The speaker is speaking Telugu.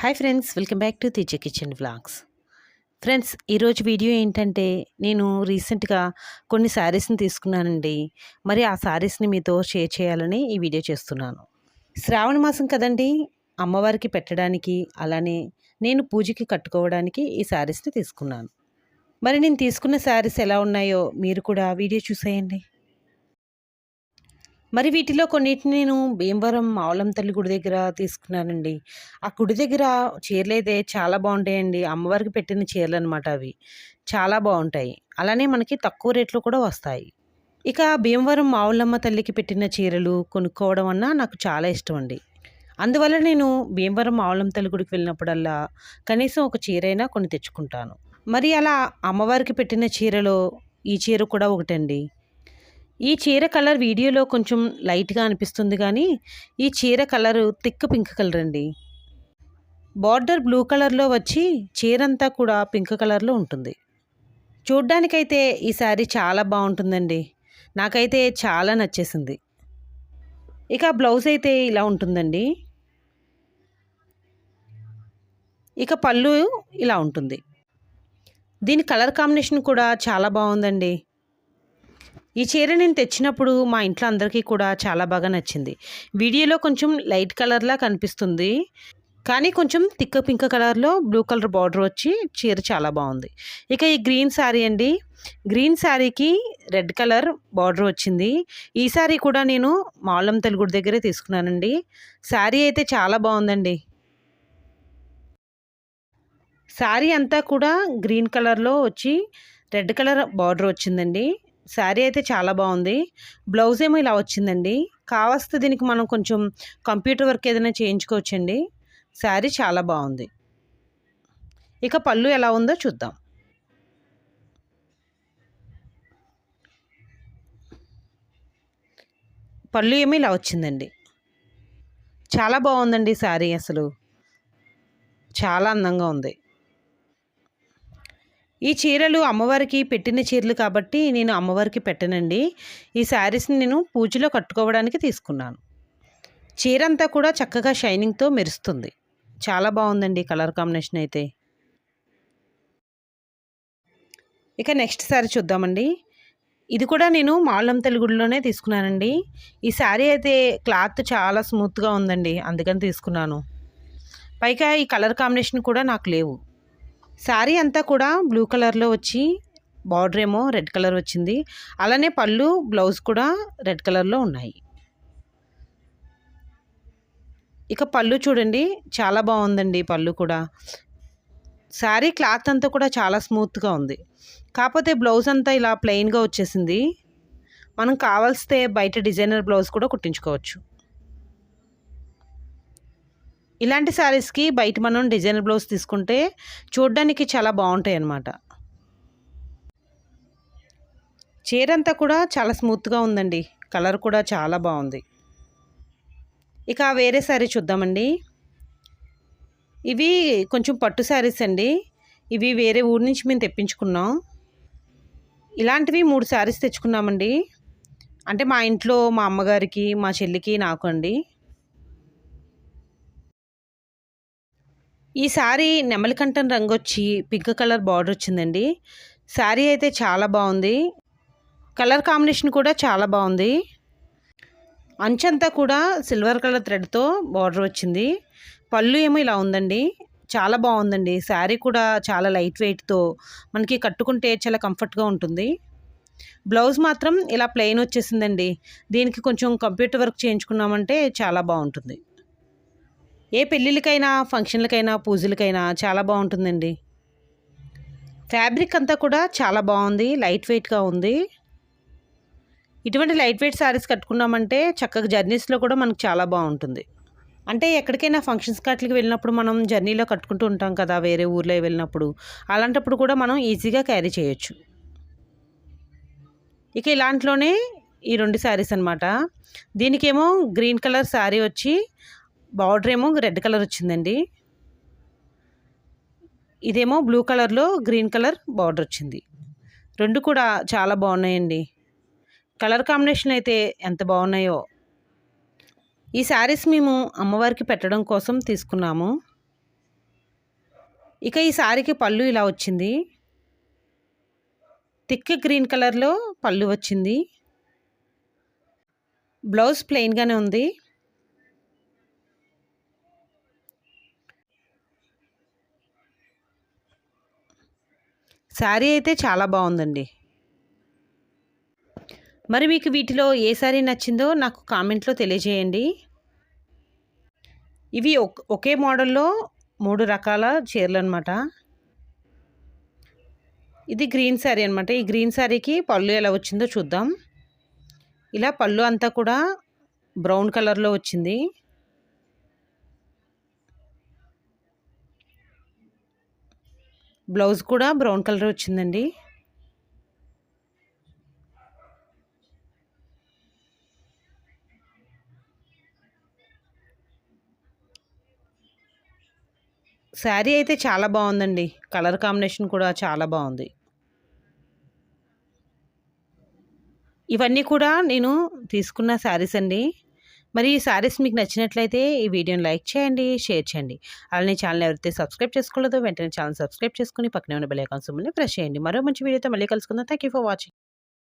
Hi friends welcome back to Teja kitchen vlogs. Friends ఈరోజు వీడియో ఏంటంటే నేను రీసెంట్గా కొన్ని శారీస్ని తీసుకున్నానండి. మరి ఆ శారీస్ని మీతో షేర్ చేయాలని ఈ వీడియో చేస్తున్నాను. శ్రావణ మాసం కదండి అమ్మవారికి పెట్టడానికి అలానే నేను పూజకి కట్టుకోవడానికి ఈ శారీస్ని తీసుకున్నాను. మరి నేను తీసుకున్న శారీస్ ఎలా ఉన్నాయో మీరు కూడా వీడియో చూసేయండి. మరి వీటిలో కొన్నిటిని నేను భీమవరం మావలం తల్లి గుడి దగ్గర తీసుకున్నానండి. ఆ గుడి దగ్గర చీరలు అయితే చాలా బాగుంటాయండి. అమ్మవారికి పెట్టిన చీరలు అనమాట అవి. చాలా బాగుంటాయి. అలానే మనకి తక్కువ రేట్లో కూడా వస్తాయి. ఇక భీమవరం మావులమ్మ తల్లికి పెట్టిన చీరలు కొనుక్కోవడం అన్నా నాకు చాలా ఇష్టం అండి అందువల్ల నేను భీమవరం మావులమ్మ తల్లి గుడికి వెళ్ళినప్పుడల్లా కనీసం ఒక చీరైనా కొని తెచ్చుకుంటాను. మరి అలా అమ్మవారికి పెట్టిన చీరలో ఈ చీర కూడా ఒకటండి. ఈ చీర కలర్ వీడియోలో కొంచెం లైట్గా అనిపిస్తుంది కానీ ఈ చీర కలరు థిక్ పింక్ కలర్ అండి. బార్డర్ బ్లూ కలర్లో వచ్చి చీర అంతా కూడా పింక్ కలర్లో ఉంటుంది. చూడ్డానికైతే ఈ శారీ చాలా బాగుంటుందండి. నాకైతే చాలా నచ్చేసింది. ఇక బ్లౌజ్ అయితే ఇలా ఉంటుందండి. ఇక పళ్ళు ఇలా ఉంటుంది. దీని కలర్ కాంబినేషన్ కూడా చాలా బాగుందండి. ఈ చీర నేను తెచ్చినప్పుడు మా ఇంట్లో అందరికీ కూడా చాలా బాగా నచ్చింది. వీడియోలో కొంచెం లైట్ కలర్లా కనిపిస్తుంది. కానీ కొంచెం తిక్క పింక్ కలర్లో బ్లూ కలర్ బార్డర్ వచ్చి చీర చాలా బాగుంది. ఇక ఈ గ్రీన్ శారీ అండి. గ్రీన్ శారీకి రెడ్ కలర్ బార్డర్ వచ్చింది. ఈ శారీ కూడా నేను మాలం తెలుగుడి దగ్గరే తీసుకున్నానండి. శారీ అయితే చాలా బాగుందండి. శారీ అంతా కూడా గ్రీన్ కలర్లో వచ్చి రెడ్ కలర్ బార్డర్ వచ్చిందండి. శారీ అయితే చాలా బాగుంది. బ్లౌజ్ ఏమో ఇలా వచ్చిందండి. కావస్తే దీనికి మనం కొంచెం కంప్యూటర్ వర్క్ ఏదైనా చేయించుకోవచ్చండి. శారీ చాలా బాగుంది. ఇక పళ్ళు ఎలా ఉందో చూద్దాం. పళ్ళు ఏమో ఇలా వచ్చిందండి. చాలా బాగుందండి శారీ అసలు. చాలా అందంగా ఉంది. ఈ చీరలు అమ్మవారికి పెట్టిన చీరలు కాబట్టి నేను అమ్మవారికి పెట్టనండి. ఈ శారీస్ని నేను పూజలో కట్టుకోవడానికి తీసుకున్నాను. చీర అంతా కూడా చక్కగా షైనింగ్తో మెరుస్తుంది. చాలా బాగుందండి కలర్ కాంబినేషన్ అయితే. ఇక నెక్స్ట్ శారీ చూద్దామండి. ఇది కూడా నేను మాళ్ళం తెలుగులోనే తీసుకున్నానండి. ఈ శారీ అయితే క్లాత్ చాలా స్మూత్గా ఉందండి అందుకని తీసుకున్నాను. పైగా ఈ కలర్ కాంబినేషన్ కూడా నాకు లేవు. శారీ అంతా కూడా బ్లూ కలర్లో వచ్చి బార్డర్ ఏమో రెడ్ కలర్ వచ్చింది. అలానే పళ్ళు బ్లౌజ్ కూడా రెడ్ కలర్లో ఉన్నాయి. ఇక పళ్ళు చూడండి చాలా బాగుందండి పళ్ళు కూడా. శారీ క్లాత్ అంతా కూడా చాలా స్మూత్గా ఉంది. కాకపోతే బ్లౌజ్ అంతా ఇలా ప్లెయిన్గా వచ్చేసింది. మనం కావాల్స్తే బయట డిజైనర్ బ్లౌజ్ కూడా కుట్టించుకోవచ్చు. ఇలాంటి శారీస్కి బయట మనం డిజైనర్ బ్లౌజ్ తీసుకుంటే చూడడానికి చాలా బాగుంటాయి అన్నమాట చీర అంతా కూడా చాలా స్మూత్గా ఉందండి. కలర్ కూడా చాలా బాగుంది. ఇక వేరే శారీ చూద్దామండి. ఇవి కొంచెం పట్టు శారీస్ అండి. ఇవి వేరే ఊరి నుంచి మేము తెప్పించుకున్నాం. ఇలాంటివి మూడు శారీస్ తెచ్చుకున్నామండి. అంటే మా ఇంట్లో మా అమ్మగారికి మా చెల్లికి నాకు అండి ఈ శారీ నెమలికంఠం రంగు వచ్చి పింక్ కలర్ బార్డర్ వచ్చిందండి. శారీ అయితే చాలా బాగుంది. కలర్ కాంబినేషన్ కూడా చాలా బాగుంది. అంచంతా కూడా సిల్వర్ కలర్ థ్రెడ్తో బార్డర్ వచ్చింది. పళ్ళు ఏమో ఇలా ఉందండి. చాలా బాగుందండి. శారీ కూడా చాలా లైట్ వెయిట్తో మనకి కట్టుకుంటే చాలా కంఫర్ట్గా ఉంటుంది. బ్లౌజ్ మాత్రం ఇలా ప్లెయిన్ వచ్చేసిందండి. దీనికి కొంచెం కంప్యూటర్ వర్క్ చేయించుకున్నామంటే చాలా బాగుంటుంది. ఏ పెళ్ళిళ్ళకైనా ఫంక్షన్లకైనా పూజలకైనా చాలా బాగుంటుందండి. ఫ్యాబ్రిక్ అంతా కూడా చాలా బాగుంది లైట్ వెయిట్గా ఉంది. ఇటువంటి లైట్ వెయిట్ శారీస్ కట్టుకున్నామంటే చక్కగా జర్నీస్లో కూడా మనకు చాలా బాగుంటుంది. అంటే ఎక్కడికైనా ఫంక్షన్స్ కాట్లకి వెళ్ళినప్పుడు మనం జర్నీలో కట్టుకుంటూ ఉంటాం కదా వేరే ఊర్లో వెళ్ళినప్పుడు. అలాంటప్పుడు కూడా మనం ఈజీగా క్యారీ చేయొచ్చు. ఇక ఇలాంట్లోనే ఈ రెండు శారీస్ అనమాట దీనికేమో గ్రీన్ కలర్ శారీ వచ్చి బార్డర్ ఏమో రెడ్ కలర్ వచ్చిందండి. ఇదేమో బ్లూ కలర్లో గ్రీన్ కలర్ బార్డర్ వచ్చింది. రెండు కూడా చాలా బాగున్నాయండి. కలర్ కాంబినేషన్ అయితే ఎంత బాగున్నాయో. ఈ శారీస్ మేము అమ్మవారికి పెట్టడం కోసం తీసుకున్నాము. ఇక ఈ శారీకి పళ్ళు ఇలా వచ్చింది. థిక్ గ్రీన్ కలర్లో పళ్ళు వచ్చింది. బ్లౌజ్ ప్లెయిన్గానే ఉంది. శారీ అయితే చాలా బాగుందండి. మరి మీకు వీటిలో ఏ శారీ నచ్చిందో నాకు కామెంట్లో తెలియజేయండి. ఇవి ఒకే మోడల్లో మూడు రకాల చీరలు అనమాట ఇది గ్రీన్ శారీ అనమాట ఈ గ్రీన్ శారీకి పళ్ళు ఎలా వచ్చిందో చూద్దాం. ఇలా పళ్ళు అంతా కూడా బ్రౌన్ కలర్లో వచ్చింది. బ్లౌజ్ కూడా బ్రౌన్ కలర్ వచ్చిందండి. శారీ అయితే చాలా బాగుందండి. కలర్ కాంబినేషన్ కూడా చాలా బాగుంది. ఇవన్నీ కూడా నేను తీసుకున్న శారీస్ అండి. మరి ఈ శారీస్ మీకు నచ్చినట్లయితే ఈ వీడియోని లైక్ చేయండి షేర్ చేయండి. అలానే ఛానల్ ఎవరైతే సబ్స్క్రైబ్ చేసుకోలేదో వెంటనే ఛానల్ సబ్స్క్రైబ్ చేసుకుని పక్కనే ఉన్న బెల్ ఐకాన్ ప్రెస్ చేయండి. మరో మంచి వీడియోతో మళ్ళీ కలుసుకుందాం. Thank you for watching